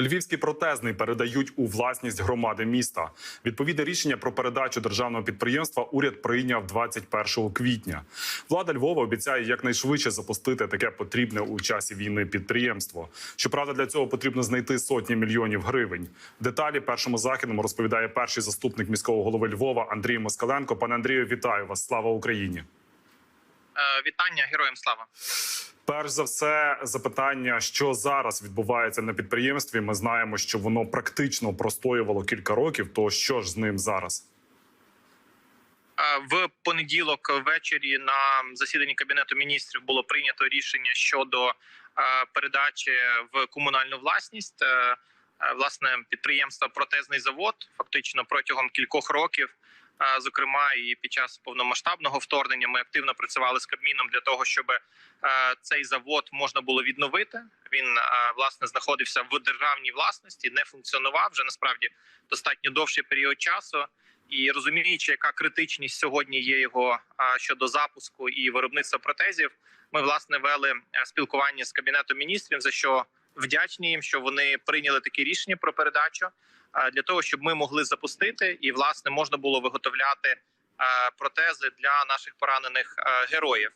Львівський протезний передають у власність громади міста. Відповідне рішення про передачу державного підприємства уряд прийняв 21 квітня. Влада Львова обіцяє якнайшвидше запустити таке потрібне у часі війни підприємство. Щоправда, для цього потрібно знайти сотні мільйонів гривень. Деталі першому західному розповідає перший заступник міського голови Львова Андрій Москаленко. Пане Андрію, вітаю вас! Слава Україні! Е, Вітання героям слава. Перш за все, запитання, що зараз відбувається на підприємстві. Ми знаємо, що воно практично простоювало кілька років. То що ж з ним зараз? Е, В понеділок ввечері на засіданні кабінету міністрів було прийнято рішення щодо е, передачі в комунальну власність. Е, Власне, підприємства протезний завод фактично протягом кількох років. Е, Зокрема, і під час повномасштабного вторгнення ми активно працювали з Кабміном для того, щоб е, цей завод можна було відновити. Він е, власне знаходився в державній власності, не функціонував вже насправді достатньо довший період часу. І розуміючи, яка критичність сьогодні є його щодо запуску і виробництва протезів, ми власне вели е, спілкування з кабінетом міністрів, за що вдячні їм, що вони прийняли таке рішення про передачу для того, щоб ми могли запустити і власне можна було виготовляти протези для наших поранених героїв.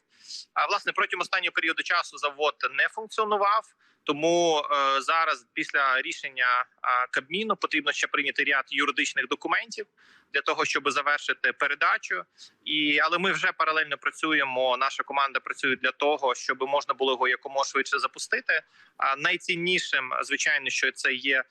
А власне протягом останнього періоду часу завод не функціонував. Тому е, зараз, після рішення е, Кабміну, потрібно ще прийняти ряд юридичних документів для того, щоб завершити передачу. І але ми вже паралельно працюємо. Наша команда працює для того, щоб можна було його якомога швидше запустити. А найціннішим, звичайно, що це є.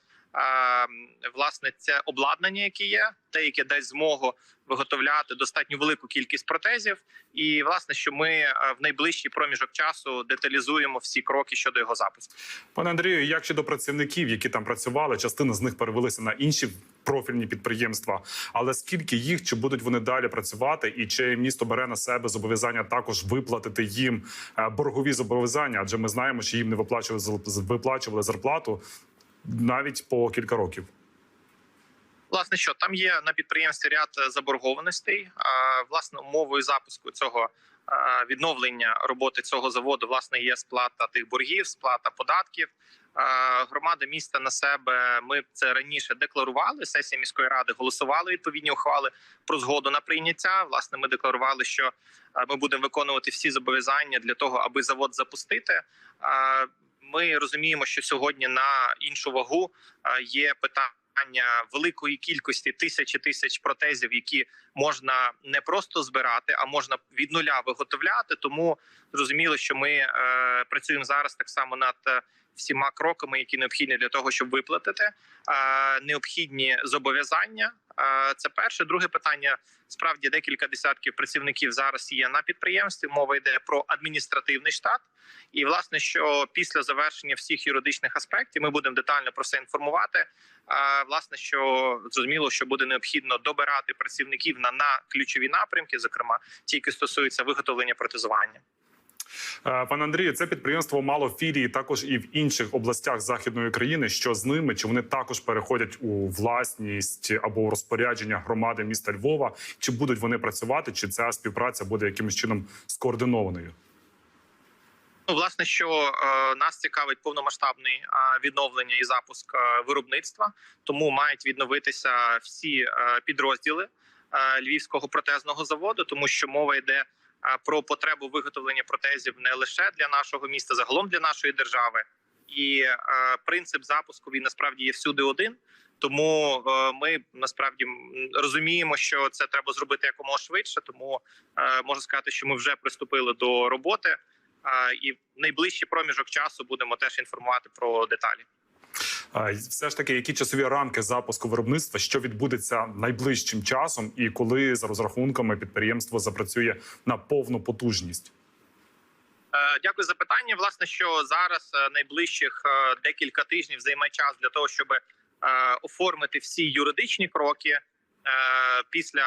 Власне, це обладнання, яке є, те, яке дасть змогу виготовляти достатньо велику кількість протезів, і власне, що ми е, в найближчий проміжок часу деталізуємо всі кроки щодо його запуску. Пане Андрію, як щодо працівників, які там працювали, частина з них перевелися на інші профільні підприємства. Але скільки їх чи будуть вони далі працювати, і чи місто бере на себе зобов'язання також виплатити їм е, боргові зобов'язання? Адже ми знаємо, що їм не виплачували виплачували зарплату навіть по кілька років. Власне, що там є на підприємстві ряд е, заборгованостей. Власне, умовою запуску цього відновлення роботи цього заводу власне є сплата тих боргів, сплата податків. Громада міста на себе. Ми це раніше декларували. Сесія міської ради голосували відповідні ухвали про згоду на прийняття. Власне, ми декларували, що ми будемо виконувати всі зобов'язання для того, аби завод запустити. Ми розуміємо, що сьогодні на іншу вагу є питання питання великої кількості тисячі тисяч протезів, які можна не просто збирати, а можна від нуля виготовляти. Тому зрозуміло, що ми е, працюємо зараз так само над е, всіма кроками, які необхідні для того, щоб виплатити е, необхідні зобов'язання. Це перше. Друге питання. Справді декілька десятків працівників зараз є на підприємстві. Мова йде про адміністративний штат. І власне, що після завершення всіх юридичних аспектів ми будемо детально про це інформувати. Власне, що зрозуміло, що буде необхідно добирати працівників на, на ключові напрямки, зокрема ті, які стосуються виготовлення протезування. Е, Пане Андрію, це підприємство мало філії також і в інших областях західної країни. Що з ними? Чи вони також переходять у власність або у розпорядження громади міста Львова? Чи будуть вони працювати? Чи ця співпраця буде якимось чином скоординованою? Ну, власне, що е, нас цікавить повномасштабне е, відновлення і запуск е, виробництва, тому мають відновитися всі е, підрозділи е, львівського протезного заводу, тому що мова йде про потребу виготовлення протезів не лише для нашого міста, загалом для нашої держави. І е, принцип запуску він насправді є всюди один. Тому е, ми насправді розуміємо, що це треба зробити якомога швидше. Тому е, можна сказати, що ми вже приступили до роботи. І в найближчий проміжок часу будемо теж інформувати про деталі. Все ж таки, які часові рамки запуску виробництва, що відбудеться найближчим часом, і коли за розрахунками підприємство запрацює на повну потужність? Е, Дякую за питання. Власне, що зараз е, найближчих е, декілька тижнів займе час для того, щоб оформити всі юридичні кроки після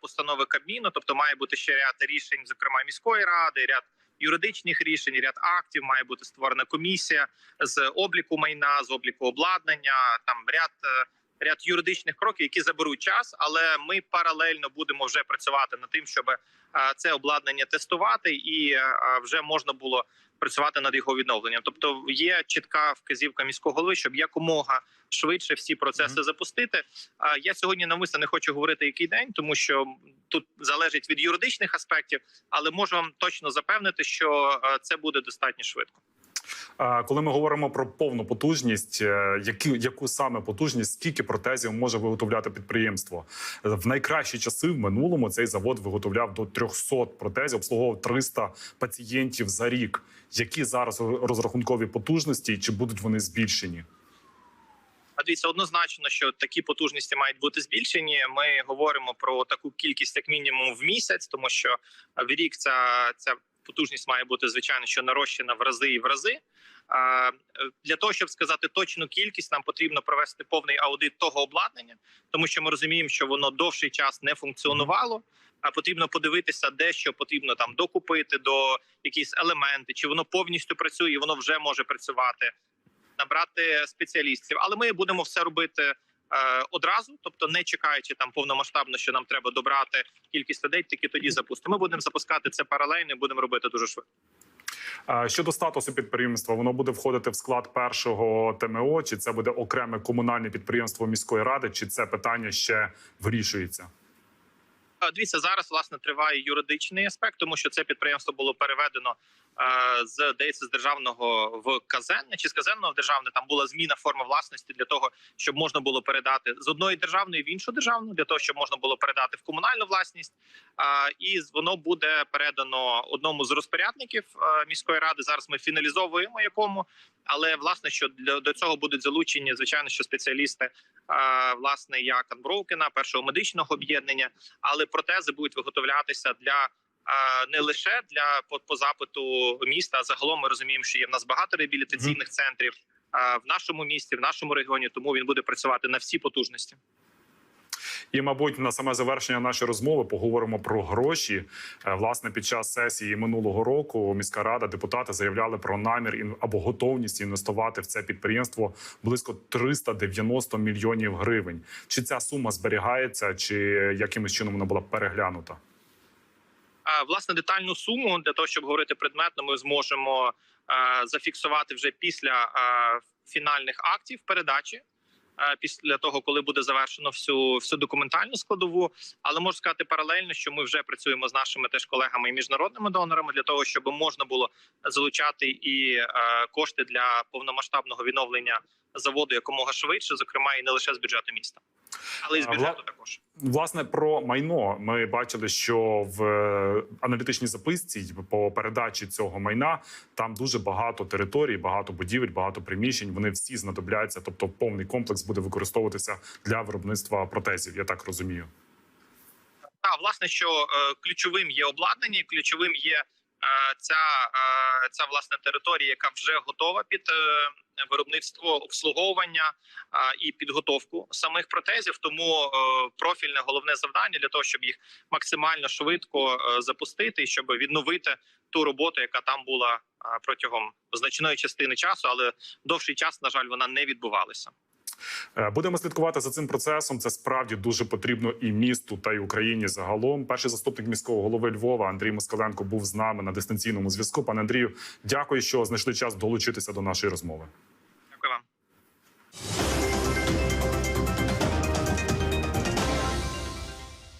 постанови Кабміну. Тобто, має бути ще ряд рішень, зокрема міської ради, ряд юридичних рішень, ряд актів. Має бути створена комісія з обліку майна, з обліку обладнання. Там ряд е, ряд юридичних кроків, які заберуть час, але ми паралельно будемо вже працювати над тим, щоб е, це обладнання тестувати, і е, вже можна було працювати над його відновленням. Тобто є чітка вказівка міського голови, щоб якомога швидше всі процеси Мгм. запустити. Я сьогодні навмисно не хочу говорити який день, тому що тут залежить від юридичних аспектів, але можу вам точно запевнити, що е, це буде достатньо швидко. Коли ми говоримо про повну потужність, е, які, яку саме потужність, скільки протезів може виготовляти підприємство? В найкращі часи в минулому цей завод виготовляв до 300 протезів, обслуговував 300 пацієнтів за рік. Які зараз розрахункові потужності, і чи будуть вони збільшені? Дивіться, однозначно, що такі потужності мають бути збільшені. Ми говоримо про таку кількість, як мінімум, в місяць, тому що в рік ця, ця потужність має бути звичайно, що нарощена в рази і в рази. А, Для того щоб сказати точну кількість, нам потрібно провести повний аудит того обладнання, тому що ми розуміємо, що воно довший час не функціонувало. А потрібно подивитися, де що потрібно там докупити до якісь елементи, чи воно повністю працює, і воно вже може працювати набрати спеціалістів, але ми будемо все робити одразу, тобто не чекаючи там повномасштабно, що нам треба добрати кількість людей, тільки тоді запустимо. Ми будемо запускати це паралельно, і будемо робити дуже швидко. Е, Щодо статусу підприємства, воно буде входити в склад першого ТМО, чи це буде окреме комунальне підприємство міської ради, чи це питання ще вирішується? Е, Дивіться, зараз власне триває юридичний аспект, тому що це підприємство було переведено е, з здається, з державного в казенне чи з казенного в державне. Там була зміна форми власності для того, щоб можна було передати з одної державної в іншу державну, для того, щоб можна було передати в комунальну власність. Е, і воно буде передано одному з розпорядників е, міської ради. Зараз ми фіналізовуємо якому, але власне, що для до цього будуть залучені, звичайно, що спеціалісти, е, власне, як Анброукена, першого медичного об'єднання але протези будуть виготовлятися для не лише для по, по запиту міста. а Загалом ми розуміємо, що є в нас багато реабілітаційних центрів а, в нашому місті, в нашому регіоні. Тому він буде працювати на всі потужності. І, мабуть, на саме завершення нашої розмови поговоримо про гроші. Е, Власне, під час сесії минулого року міська рада, депутати заявляли про намір або готовність інвестувати в це підприємство близько 390 мільйонів гривень. Чи ця сума зберігається, чи якимось чином вона була переглянута? Власне детальну суму для того, щоб говорити предметно, ми зможемо зафіксувати вже після фінальних актів передачі. Після того, коли буде завершено всю всю документальну складову, але можу сказати паралельно, що ми вже працюємо з нашими теж колегами і міжнародними донорами для того, щоб можна було залучати і кошти для повномасштабного відновлення заводу якомога швидше, зокрема і не лише з бюджету міста, але й з бюджету також. Власне, про майно ми бачили, що в е, аналітичній записці по передачі цього майна там дуже багато територій, багато будівель, багато приміщень. Вони всі знадобляться, тобто повний комплекс буде використовуватися для виробництва протезів. Я так розумію. Та власне, що е, ключовим є обладнання, ключовим є ця, е, ця власне територія, яка вже готова під е, виробництво обслуговування е, і підготовку самих протезів. Тому е, профільне головне завдання для того, щоб їх максимально швидко е, запустити і щоб відновити ту роботу, яка там була е, протягом значної частини часу, але довший час, на жаль, вона не відбувалася. Е, Будемо слідкувати за цим процесом. Це справді дуже потрібно і місту, та й Україні загалом. Перший заступник міського голови Львова Андрій Москаленко був з нами на дистанційному зв'язку. Пане Андрію, дякую, що знайшли час долучитися до нашої розмови.